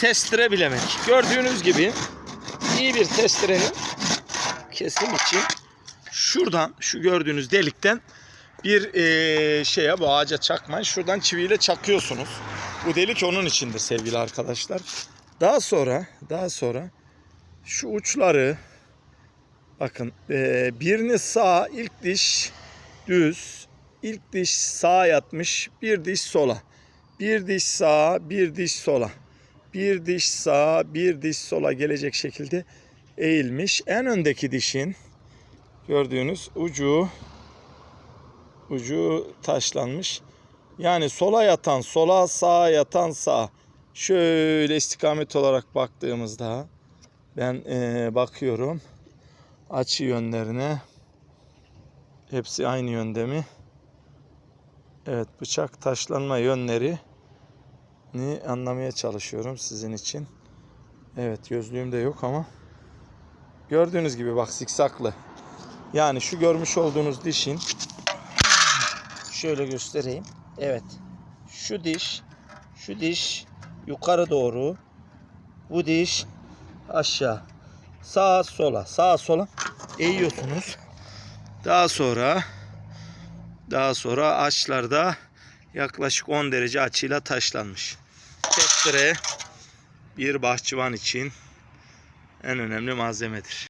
testere bilemek. Gördüğünüz gibi iyi bir testerenin kesim için şuradan şu gördüğünüz delikten bir eee, şeye bu ağaca çakmayın. Şuradan çiviyle çakıyorsunuz. Bu delik onun içindir sevgili arkadaşlar. Daha sonra daha sonra şu uçları bakın eee, birini sağ ilk diş düz ilk diş sağa yatmış bir diş sola bir diş sağa bir diş sola bir diş sağa bir diş sola gelecek şekilde eğilmiş. En öndeki dişin gördüğünüz ucu ucu taşlanmış. Yani sola yatan sola sağa yatan sağa. Şöyle istikamet olarak baktığımızda ben eee, bakıyorum. Açı yönlerine. Hepsi aynı yönde mi? Evet bıçak taşlanma yönleri ni anlamaya çalışıyorum sizin için. Evet gözlüğüm de yok ama gördüğünüz gibi bak zikzaklı. Yani şu görmüş olduğunuz dişin şöyle göstereyim. Evet. Şu diş şu diş yukarı doğru bu diş aşağı sağa sola sağa sola eğiyorsunuz. Daha sonra daha sonra açlarda yaklaşık 10 derece açıyla taşlanmış. Testere bir bahçıvan için en önemli malzemedir.